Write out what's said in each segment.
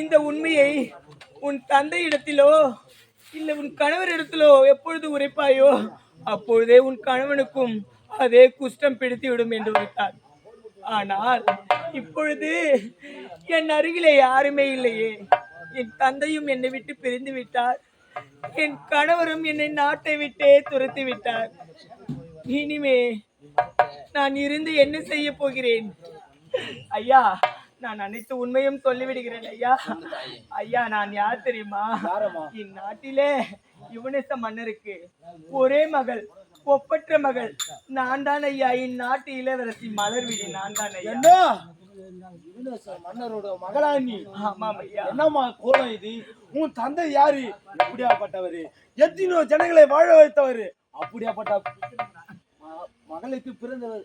இந்த உண்மையை உன் தந்தையிடத்திலோ இல்லை உன் கணவரிடத்திலோ எப்பொழுது உரைப்பாயோ அப்பொழுதே உன் கணவனுக்கும் அதே குஷ்டம் பிடித்து விடும் என்று உரைத்தார். ஆனால் இப்பொழுது என் அருகிலே யாருமே இல்லையே. என் தந்தையும் என்னை விட்டு பிரிந்து விட்டார். என் கணவரும் என்னை நாட்டை விட்டே துரத்தி விட்டார். இனிமே நான் இருந்து என்ன செய்ய போகிறேன்? ஐயா நான் அனைத்து உண்மையும் சொல்லிவிடுகிறேன் ஐயா. ஐயா நான் யார் தெரியுமா? இந்நாட்டிலே யுவனேச மன்னருக்கு ஒரே மகள் ஒப்பற்ற மகள். நான் தான் ஐயா. இந்நாட்டு இளவரசி மலர்விழி நான் தான் ஐயா. மன்னரோட மகளா நீ? என்னம்மா கோலம் இது? உன் தந்தை யாரு? எப்படியாப்பட்டவரு? எத்தனையோ ஜனங்களை வாழ வைத்தவரு. அப்படியாப்பட்ட மகளுக்கு பிறந்தவர்.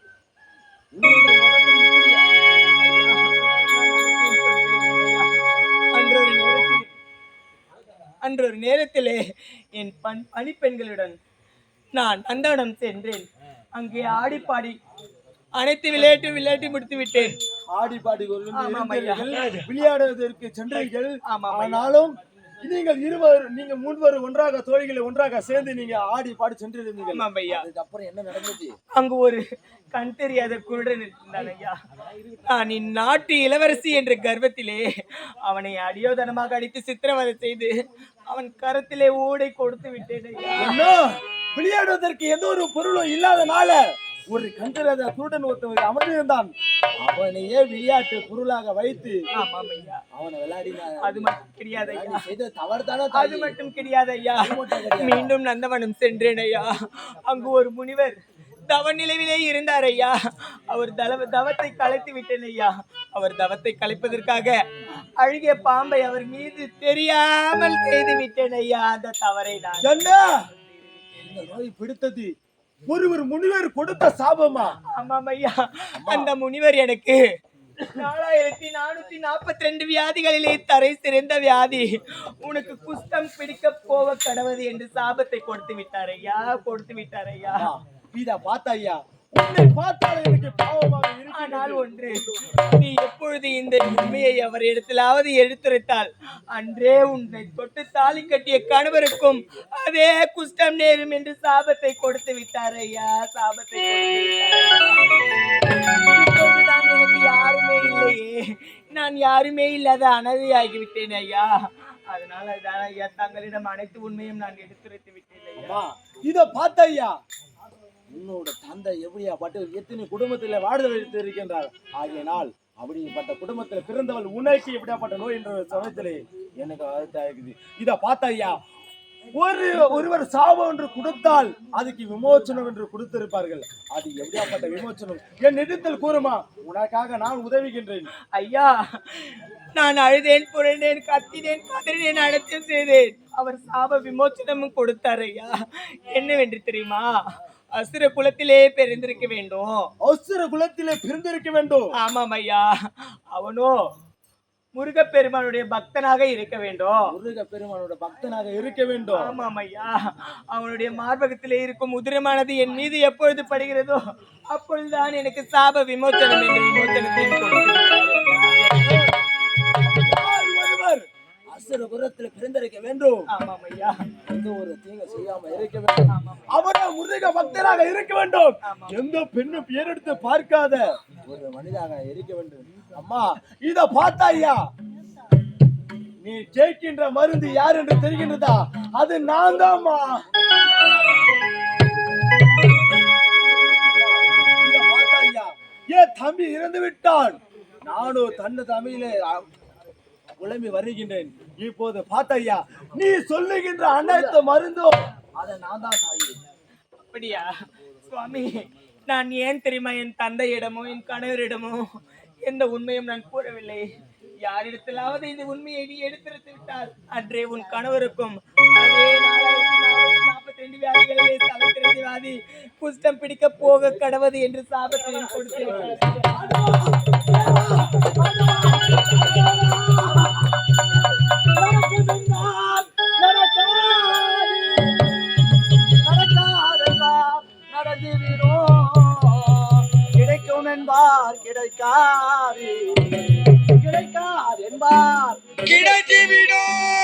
அன்றொரு நேரத்தில் அன்றொரு நேரத்திலே என் பண் பணிப்பெண்களுடன் நான் நந்தவனம் சென்றேன். அங்கே ஆடி பாடி அனைத்து விளையாட்டு விளையாட்டி முடித்து விட்டேன். ஆடி பாடி விளையாடுவதற்கு சென்றீர்கள். ஆனாலும் நீங்கள் இருவர் நீங்க மூன்று ஒன்றாக தோழிகளை ஒன்றாக சேர்ந்து நீங்க ஆடி பாடி ஐயா. அதுக்கப்புறம் என்ன நடந்தது? அங்கு ஒரு கண் தெரியாத குருடன் இருந்தான் ஐயா. நான் இந்நாட்டு இளவரசி என்ற கர்வத்திலே அவனை அடியோதனமாக அடித்து சித்திரவதை செய்து அவன் கரத்திலே ஊடை கொடுத்து விட்டேன் ஐயா. என்ன விளையாடுவதற்கு எந்த ஒரு பொருளும் இல்லாதனால ஒரு கண்டராத குருடன் ஒருத்தவர் அமர்ந்திருந்தான். அவனையே விளையாட்டு பொருளாக வைத்து அவனை விளையாடினார் அது மட்டும் கிடையாது ஐயா. செய்த தவறு தானே அது மட்டும் கிடையாது ஐயா. மீண்டும் நந்தவனம் சென்றேன் ஐயா. அங்கு ஒரு முனிவர் தவ நிலையிலே இருந்தார் ஐயா. அவர் தவ தவத்தை கலைத்து விட்டேன் ஐயா. அவர் தவத்தை கலைப்பதற்காக அழுகிய பாம்பை அவர் மீது தெரியாமல் செய்து விட்டேன் ஐயா. அந்த தவறை நான் என்ன நோய் பிடித்தது? ஒருவர் முனிவர் கொடுத்த சாபமா? ஆமாம் ஐயா. அந்த முனிவர் எனக்கு நாலாயிரத்தி நானூத்தி நாற்பத்தி ரெண்டு வியாதிகளிலே தரை சிறந்த வியாதி. உனக்கு குஷ்டம் பிடிக்க போக கடவுது என்று சாபத்தை கொடுத்து விட்டார் ஐயா கொடுத்து விட்டார் ஐயா. இத பார்த்தா ஐயா உன்னை பார்த்தால் எனக்கு பாவமாக ஆனால் ஒன்று நீ எப்பொழுது இந்த உண்மையை அவர் இடத்திலாவது எடுத்துரைத்தால் அன்றே உன்னை தொட்டு தாலி கட்டிய கணவருக்கும் அதே குஷ்டம் நேரும் என்று சாபத்தை கொடுத்து விட்டார் ஐயா சாபத்தை எனக்கு யாருமே இல்லையே. நான் யாருமே இல்லாத அனதையாகி விட்டேன் ஐயா. அதனால தான் ஐயா தங்களிடம் அனைத்து உண்மையும் நான் எடுத்துரைத்து விட்டேன் ஐயா. இத பார்த்த ஐயா உன்னோட தந்தை எப்படியா பட்டு எத்தனை குடும்பத்தில் வாடுதல் எடுத்து இருக்கின்றார்? ஆகியனால் அப்படிப்பட்ட குடும்பத்தில் பிறந்தவள் உணர்ச்சி எப்படியாப்பட்ட நோய் என்ற சமயத்திலே எனக்கு வருத்தம் இருக்குது. இதை பார்த்தா ஐயா ஒரு ஒருவர் சாபம் என்று கொடுத்தால் அதுக்கு விமோச்சனம் என்று கொடுத்திருப்பார்கள். அது எப்படியாப்பட்ட விமோச்சனம் என் இடத்தில் கூறுமா உனக்காக நான் உதவுகின்றேன். ஐயா நான் அழுதேன் புரண்டேன் கத்தினேன் கதறினேன் அனைத்தும் செய்தேன். அவர் சாப விமோச்சனமும் கொடுத்தார் ஐயா. என்னவென்று தெரியுமா? அசுர குலத்திலே பிறந்திருக்க வேண்டும். அசுர குலத்திலே பிறந்திருக்க வேண்டும். ஆமாம் ஐயா. அவனோ முருகப்பெருமானுடைய பக்தனாக இருக்க வேண்டும். முருக பெருமானோட பக்தனாக இருக்க வேண்டும். ஆமாம் ஐயா. அவனுடைய மார்பகத்திலே இருக்கும் உதிரமானது என் மீது எப்பொழுது படுகிறதோ அப்பொழுதுதான் எனக்கு சாப விமோச்சனம் என்ற விமோச்சனத்தை கொடுத்து குலத்தில் பிறந்திருக்க வேண்டும். ஆமாம் ஐயா. எந்த ஒரு தீங்கு செய்யாம இருக்க வேண்டும். அவன முருக பக்தராக இருக்க வேண்டும். எந்த பெண்ணும் பேரெடுத்து பார்க்காத ஒரு மனிதாக இருக்க வேண்டும். அம்மா இத பார்த்தா ஐயா. நீ கேட்கின்ற மருந்து யார் என்று தெரிகின்றதா? அது நான் தான்மா. ஏன் தம்பி இறந்து விட்டான்? நானும் தன்னை தமிழிலே புலம்பி வருகின்றேன். இப்போது பாத்தையா நீ சொல்லுகின்ற அனைத்து மருந்தும் அதை நான் தான் தாயி. அப்படியா? சுவாமி நான் ஏன் தெரியுமா என் தந்தையிடமோ என் கணவரிடமோ எந்த உண்மையும் நான் கூறவில்லை. யாரிடத்திலாவது இந்த உண்மையை நீ எடுத்துரைத்து விட்டால் அன்றே உன் கணவருக்கும் அதே நாலாயிரத்தி நானூத்தி நாற்பத்தி ரெண்டு வியாதிகளிலே தலைத்திறந்த வியாதி குஷ்டம் பிடிக்க போக கடவது என்று சாபத்தையும் கொடுத்து என்பார் கிடைக்காது. கிடைக்காது என்பார் கிடைத்துவிடும்.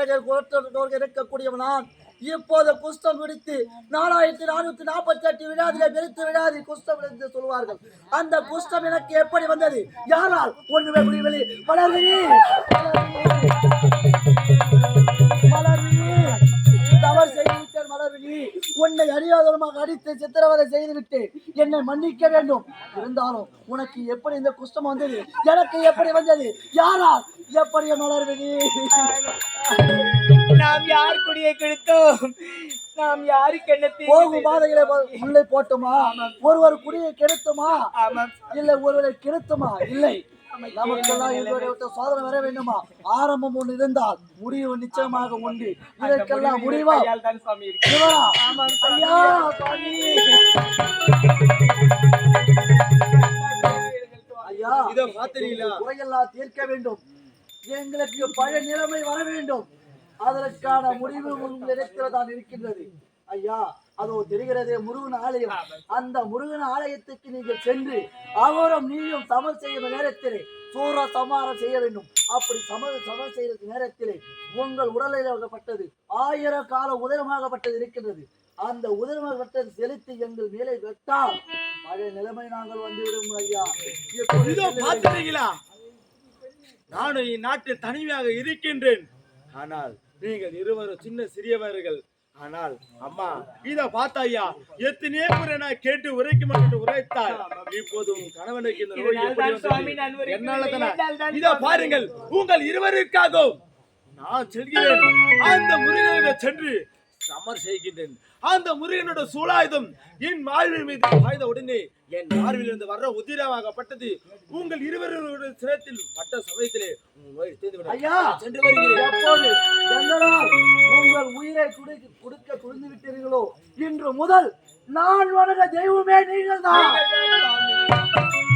அழகர் குலத்தோடு இருக்கக்கூடியவனான். இப்போது குஷ்டம் பிடித்து நாலாயிரத்தி நானூத்தி நாற்பத்தி எட்டு வினாதிலே பிரித்து வினாதி குஷ்டம் என்று சொல்வார்கள். அந்த குஷ்டம் எனக்கு எப்படி வந்தது? யாரால்? ஒன்றுமே முடியவில்லை வளர்வினி மலர்வினி உன்னை அறியாதவரமாக அடித்து சித்திரவதை செய்து விட்டேன். என்னை மன்னிக்க வேண்டும். இருந்தாலும் உனக்கு எப்படி இந்த குஷ்டம் வந்தது? எனக்கு எப்படி வந்தது? யாரால்? எப்படி மலர்வினி நாம் யார் குடியை கெடுத்தோம்? நாம் யாருக்கு தீங்கு போகும்? பாதைகளை உள்ளே போட்டுமா? ஒருவர் குடியை கெடுத்துமா? இல்லை ஒருவரை கெடுத்துமா? இல்லை. நமக்கெல்லாம் இதுவரை சோதனை வர வேண்டுமா? ஆரம்பம் ஒன்று இருந்தால் முடிவு நிச்சயமாக உண்டு. இதற்கெல்லாம் முடிவா ஐயா இதோ குறையெல்லாம் தீர்க்க வேண்டும். எங்களுக்கு பழைய நிலைமை வர வேண்டும். அதற்கான முடிவு உங்களிடத்தில் தான் இருக்கின்றது. ஐயா அதோ தெரிகிறதே முருகன் ஆலயம். அந்த முருகன் ஆலயத்துக்கு நீங்கள் சென்று அவரும் நீயும் சமர் செய்யும் நேரத்திலே சூர சமாரம் செய்ய வேண்டும். அப்படி சம சமர் செய்த நேரத்திலே உங்கள் உடலில் பட்டது ஆயிரம் கால உதரமாகப்பட்டது இருக்கின்றது. அந்த உதரமாகப்பட்டது செலுத்தி எங்கள் மேலே வெட்டால் பழைய நிலைமை நாங்கள் வந்துவிடும் ஐயா. நானும் இந்நாட்டில் தனிமையாக இருக்கின்றேன். ஆனால் நீங்கள் இருவரும் சின்ன சிறியவர்கள். ஆனால் அம்மா இத பார்த்தாயா? எத்தனையோ முறை நான் கேட்டு உரைக்கும் என்று உரைத்தாய் இப்போது உன் கணவனுக்கு இந்த நோய். என்னால இதோ. பாருங்கள் உங்கள் இருவருக்காகவும். நான் செல்கிறேன். அந்த முருகனிடம் சென்று சமர் செய்கின்றேன். அந்த முருகனோட சூலாயுதம் என் மார்பில் மீது பாய்ந்த உடனே என் மார்பில் இருந்து வர்ற உதிரமாகப்பட்டது உங்கள் இருவருடைய சிரத்தில் பட்ட சமயத்திலே. ஐயா சென்று உங்கள் உயிரை கொடுக்க துணிந்து விட்டீர்களோ இன்று முதல் நான் வணங்க தெய்வமே நீங்கள் தான் செல்கிறேன்.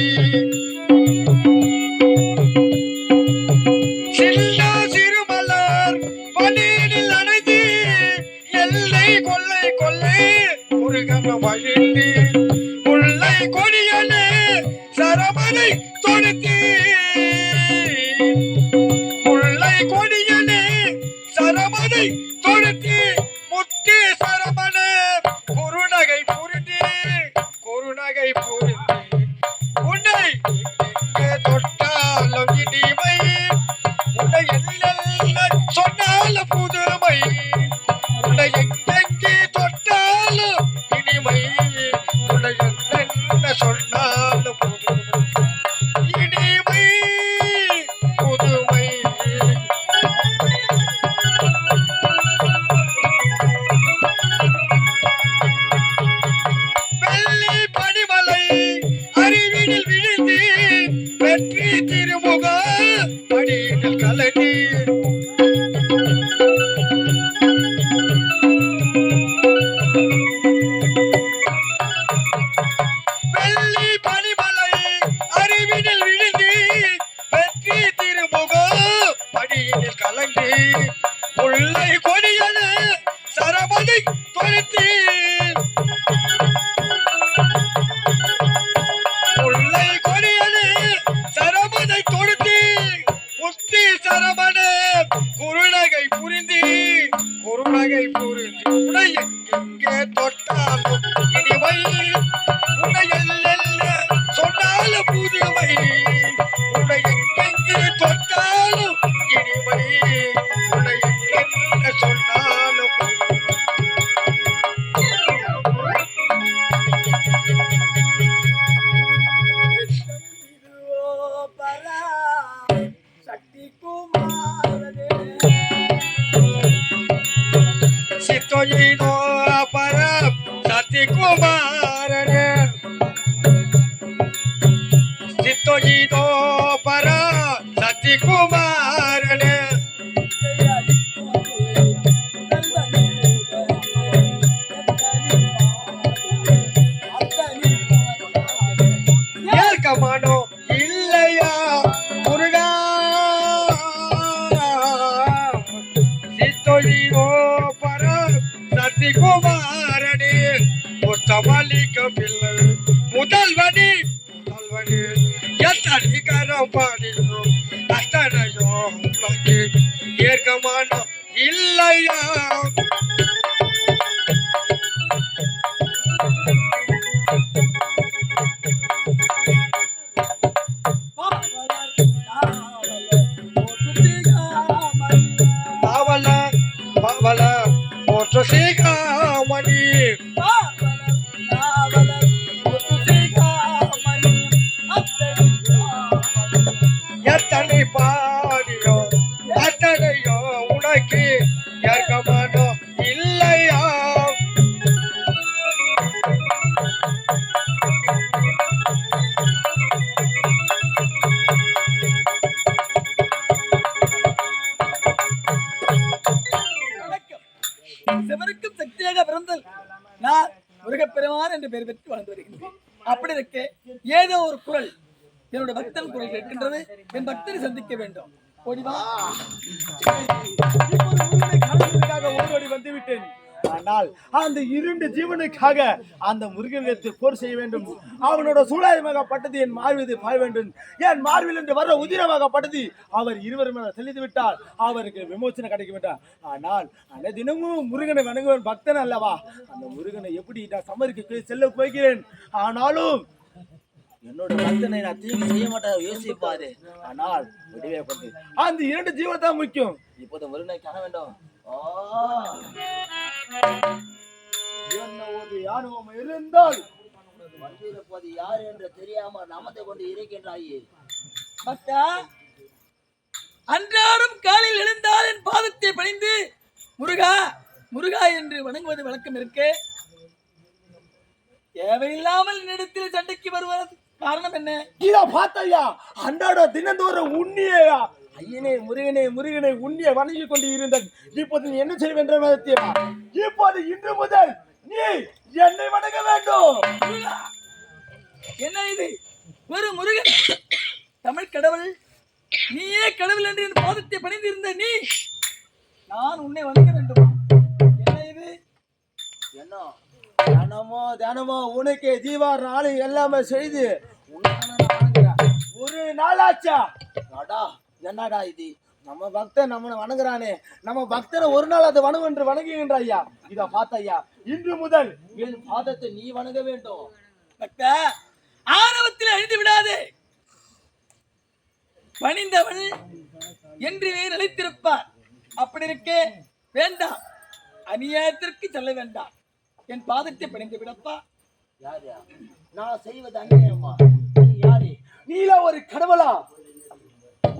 பழிந்தி சில்லு இருக்கின்றது என் பக்தரை சந்திக்க வேண்டும். ஓடிவா இப்போது வந்து விட்டேன் ஆனால் அந்த இருண்டு ஜீவனுக்காக அந்த முருகனிடத்தில் போர் செய்ய வேண்டும். அவனோட சூழாயமாகப்பட்டது என் மார்பீது பாய வேண்டும். என் மார்வில் என்று வர உதிரமாகப்பட்டது அவர் இருவரும் மேல செலுத்தி விட்டால் அவருக்கு விமோசனை கிடைக்க விட்டார் ஆனால் அந்த தினமும் முருகனை வணங்குவன் பக்தன் அல்லவா? அந்த முருகனை எப்படி நான் சமருக்கு செல்ல போகிறேன்? ஆனாலும் என்னோட பக்தனை நான் தீங்கு செய்ய மாட்டேன் யோசிப்பாரு. ஆனால் முடிவே அந்த இரண்டு ஜீவன் தான் முக்கியம். இப்போது காண வேண்டும். என்ன ஒரு இருந்தால் யார் என்று தெரியாம நமத்தை கொண்டு இருக்கின்றாயே? பக்தா அன்றாடம் காலில் எழுந்தால் என் பாதத்தை பணிந்து முருகா முருகா என்று வணங்குவது வழக்கம் இருக்கு. தேவையில்லாமல் என்னிடத்தில் சண்டைக்கு வருவது காரணம் என்ன? இதோ பார்த்தையா? அன்றாட தினந்தோறும் உண்ணியா ஐயனே முருகனே முருகனை உண்ணிய வணங்கி கொண்டு இருந்தேன் இப்போது நீ என்ன செய்ய வேண்டும் இப்போது இன்று முதல் நீ என்னை வணங்க வேண்டும்! என்ன இது? ஒரு முருகன்? தமிழ் கடவுள்? நீயே கடவுள் என்று என் பாதத்தை பணிந்திருந்த நீ? நான் உன்னை வணங்க வேண்டும். என்ன இது? என்ன? தினமோ தினமோ உனக்கு ஜீவா நாளை எல்லாமே செய்து. உன்னை ஒரு நாளாச்சா? அடா என்னடா இது? நம்ம பக்தன் நம்மளை வணங்குறானே. நம்ம பக்தனை ஒரு நாள் அதை வணங்கு என்று வணங்குகின்ற ஐயா. இத பார்த்த ஐயா இன்று முதல் என் பாதத்தை நீ வணங்க வேண்டும். பக்த ஆணவத்தில் அழிந்து விடாதே. பணிந்தவன் நீர் நிலைத்திருப்பார். அப்படி இருக்கே வேண்டாம். அநியாயத்திற்கு செல்ல வேண்டாம். என் பாதத்தை பணிந்து விடப்பா. யாரு நான் செய்வது அநியாயமா நீ யாரு? நீலா ஒரு கடவுளா?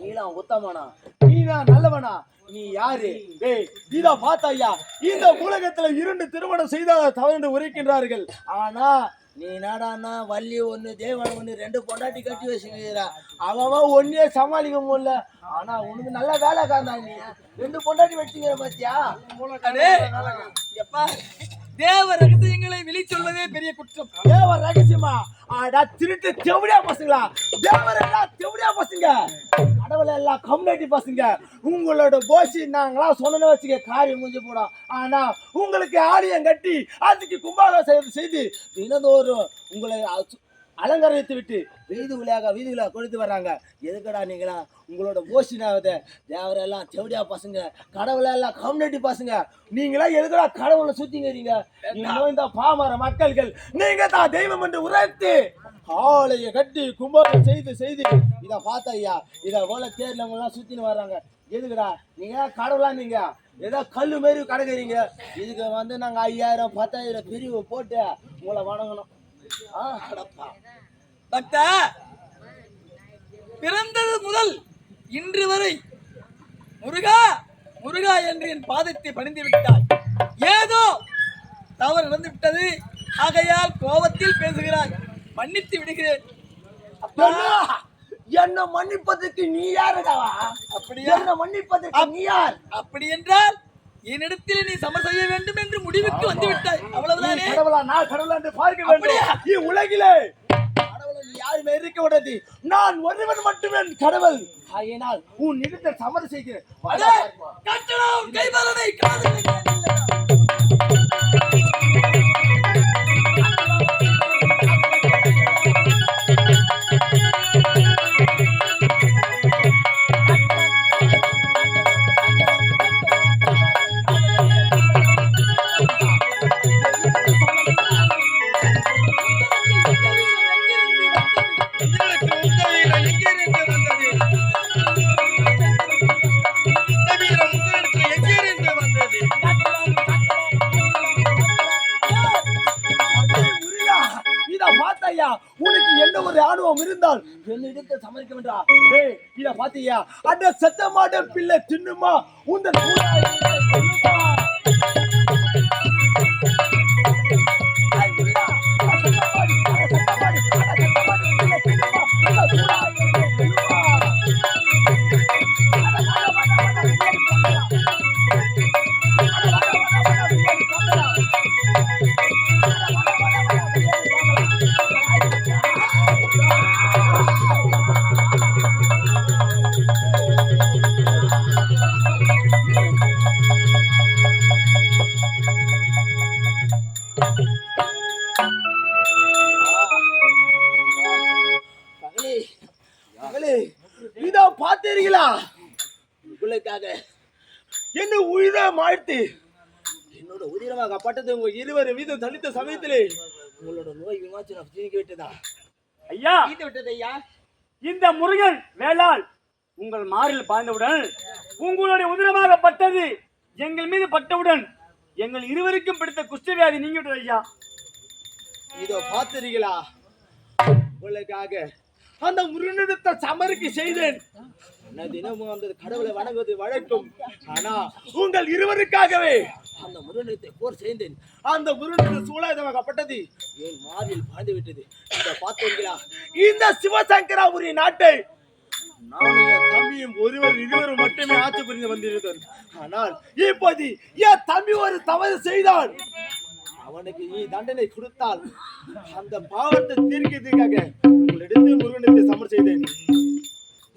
நீலாம் உத்தமனா? நீனா நல்லவனா? நீ யாரு? டேய் இதா பார்த்தாயா இந்த உலகத்துல இரண்டு திருமணம் செய்தால் தவறு உரைக்கின்றார்கள். ஆனா நீ நாடானா வள்ளி ஒண்ணு தேவன் ஒண்ணு ரெண்டு பொண்டாட்டி கட்டி வச்சுக்கிறா அவன் ஒன்னே சமாளிக்க முடியல. ஆனா உனக்கு நல்ல வேலை காந்தா நீ? ரெண்டு பொண்டாட்டி வச்சுக்கிற பாத்தியா? எப்பா? தேவ ரகசியங்களை வெளி சொல்வதே பெரிய குற்றம். தேவ ரகசியமா? ஆடா திருட்டு செவடியா பசங்களா? தேவர் எல்லாம் செவடியா பசங்க. கடவுள் எல்லாம் கம்யூனிட்டி பசங்க. உங்களோட போசி நாங்களாம் சொன்னோன்னு வச்சுக்க காரியம் முடிஞ்சு போடும். ஆனா உங்களுக்கு ஆலயம் கட்டி அதுக்கு கும்பாகம் செய்து தினந்தோறும் உங்களை அலங்கரித்து விட்டு வீதி விளையாக வீதி விழா கொடுத்து வர்றாங்க. எதுக்கடா நீங்களா? உங்களோட போஷினாவத தேவரெல்லாம் செவடியா பசங்க. கடவுளெல்லாம் கம்யூனிட்டி பசங்க. நீங்களா எதுக்கடா கடவுளை சுத்திங்கிறீங்க? இன்னும் இந்த பாமர மக்கள்கள் நீங்க தான் தெய்வம் என்று உரைத்து ஆலைய கட்டி கும்பகம் செய்து செய்து இத பார்த்த ஐயா இத போல தேர்ல எல்லாம் சுத்தின்னு வர்றாங்க. எதுக்குடா? நீங்க கடவுளா நீங்க? ஏதோ கல்லு மாரி கிடக்குறீங்க. இதுக்கு வந்து நாங்க ஐயாயிரம் பத்தாயிரம் பிரிவு போட்டு உங்களை வணங்கணும். பக்தா பிறந்தது முதல் இன்று வரை முருகா முருகா என்று என் பாதத்தை பணிந்து விட்டாய். ஏதோ தவறு நடந்து விட்டது ஆகையால் கோபத்தில் பேசுகிறாய். மன்னித்து விடுகிறேன். என்ன மன்னிப்பதற்கு நீ யாருடா? அப்படியா? என்ன மன்னிப்பதற்கு நீ யார்? அப்படி என்றால் என்னிடத்தில் நீ சம செய்ய வேண்டும் என்று முடிவுக்கு வந்து விட்டாய் அவ்வளவுதானே? கடவுளா நான் கடவுளா என்று பார்க்க வேண்டும். நீ யாருமே இருக்க விடாது நான் ஒருவன் மட்டுமே கடவுள். ஆகையினால் உன் இடத்தை சமர செய்கிறேன். கட்டணம் கைவரனை காதலை. உனக்கு ஒரு ராணுவம் இருந்தால் என்னிடத்தை சமரிக்க வேண்டாம் டேய் இத பாத்தியா? அட செத்த மாட பிள்ளை தின்னுமா? உந்த உங்களுக்காக என்ன உயிரை மாழ்த்தி என்னோட உயிரமாக பட்டது உங்க இருவர் வீதம் தனித்த சமயத்திலே. உங்களோட நோய் விமாச்சனம் தீங்கி விட்டதா? ஐயா! தீர்த்து விட்டது ஐயா. இந்த முருகன் வேளாள் உங்கள் மாறில் பாய்ந்தவுடன் உங்களுடைய உதிரமாகப்பட்டது எங்கள் மீது பட்டவுடன் எங்கள் இருவருக்கும் பிடித்த குஷ்டவியாதி நீங்கிவிட்டது ஐயா. இதோ பார்த்தீர்களா உங்களுக்காக அந்த முருகனிடத்தை சமருக்கு செய்தேன். நான் தினமும் அந்த கடவுளை வணங்குவது வழக்கம். ஆனா உங்கள் இருவருக்காகவே அந்த முருகனத்தை போர் செய்தேன். அந்த முருகனுக்கு சூழாயுதமாகப்பட்டது என் மாறில் பாய்ந்து விட்டது? இத பார்த்தீர்களா? இந்த சிவசங்கராபுரி நாட்டை நானும் தம்பியும் ஒருவர் இருவரும் மட்டுமே ஆட்சி புரிந்து வந்திருந்தோம். ஆனால் இப்போது என் தம்பி ஒரு தவறு செய்தான். அவனுக்கு நீ தண்டனை கொடுத்தால் அந்த பாவத்தை தீர்க்கிறதுக்காக உங்களிடத்து முருகனத்தை சமர் செய்தேன்.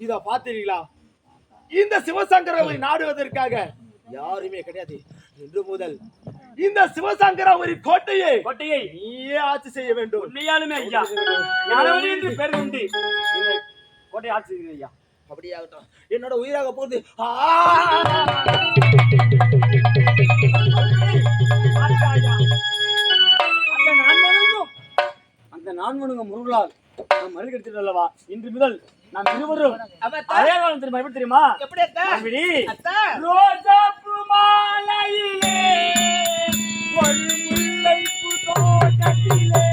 இத பார்த்தீர்களா? இந்த சிவசங்கராவை நாடுவதற்காக யாருமே கிடையாது. இன்று முதல் இந்த சிவசங்கராவரி கோட்டையை கோட்டையை நீயே ஆட்சி செய்ய வேண்டும். உண்மையாலுமே ஐயா. ஞானவதி என்று உண்டு? இந்த கோட்டையை ஆட்சி செய்கிறேன் ஐயா. அப்படியாகட்டும். என்னோட உயிராக போகுது. நான் நான்மனுங்க முருகலால் நாம் மருந்து எடுத்துட்டு அல்லவா இன்று முதல் நாம் இருவரும் அதே காலம் தெரியுமா? எப்படி தெரியுமா எப்படி ரோஜா மாலையிலே ஒரு முல்லை தோட்டத்திலே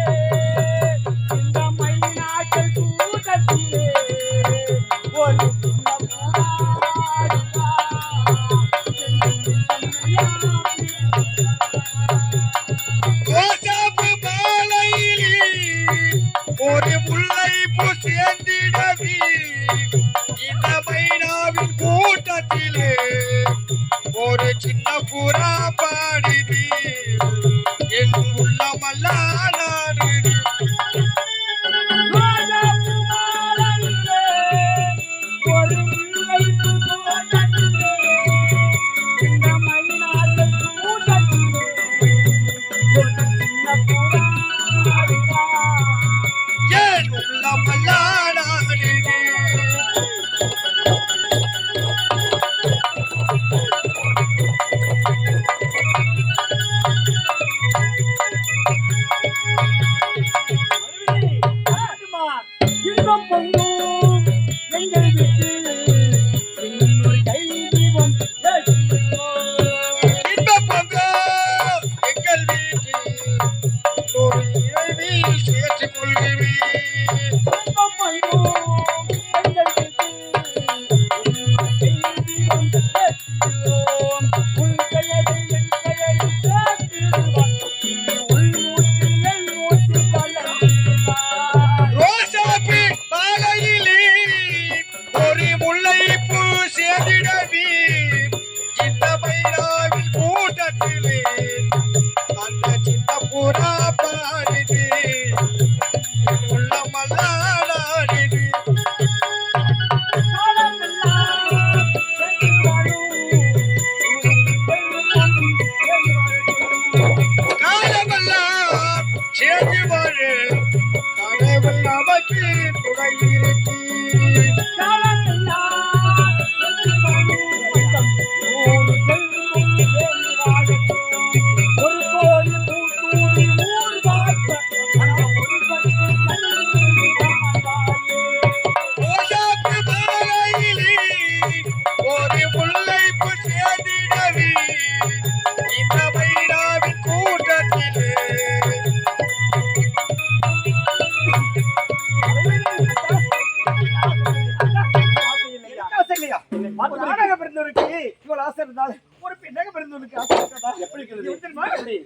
இல்லையா பிறந்தவருக்கு இவ்வளவு ஆசை இருந்தால் ஒரு பிறந்தவருக்கு ஆசை இருக்கா எப்படி இருக்கிறது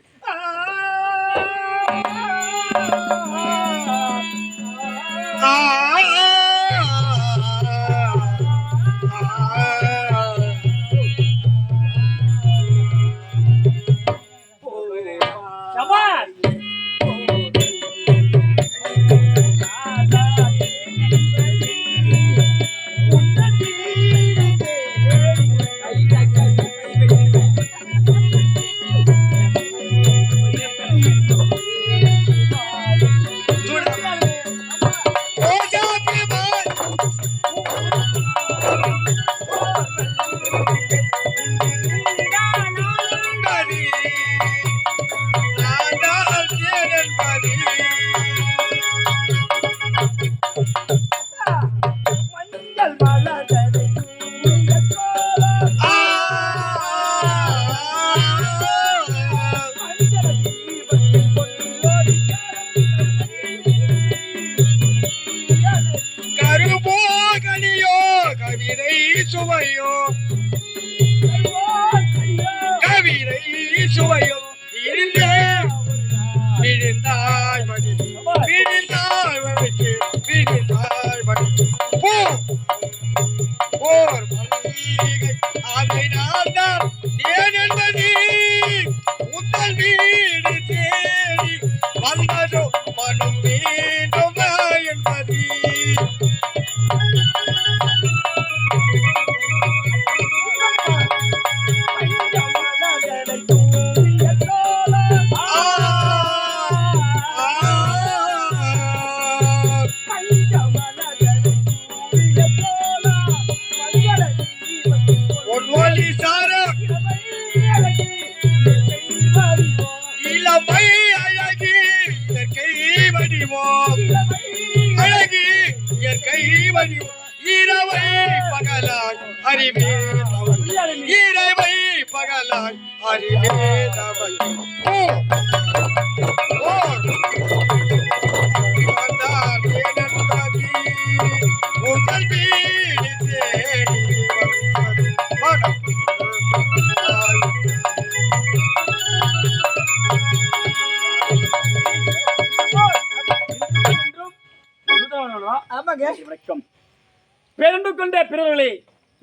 அன்பு கொண்ட பிறர்களே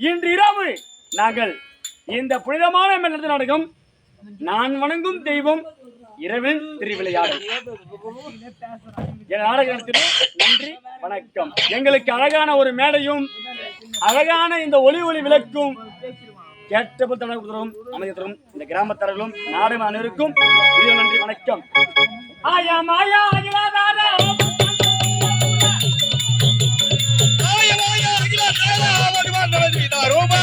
இன்று இரவு நாங்கள் இந்த புனிதமான நாடகம் நான் வணங்கும் தெய்வம் இரவில் திருவிளையாடல். நன்றி வணக்கம். எங்களுக்கு அழகான ஒரு மேடையும் அழகான இந்த ஒளி ஒளி விளக்கும் கேட்டபு தமிழகத்தரும் அமைச்சரும் இந்த கிராமத்தாரர்களும் நாடு அனைவருக்கும் நன்றி வணக்கம். ஆயா மாயா melody da Aruba!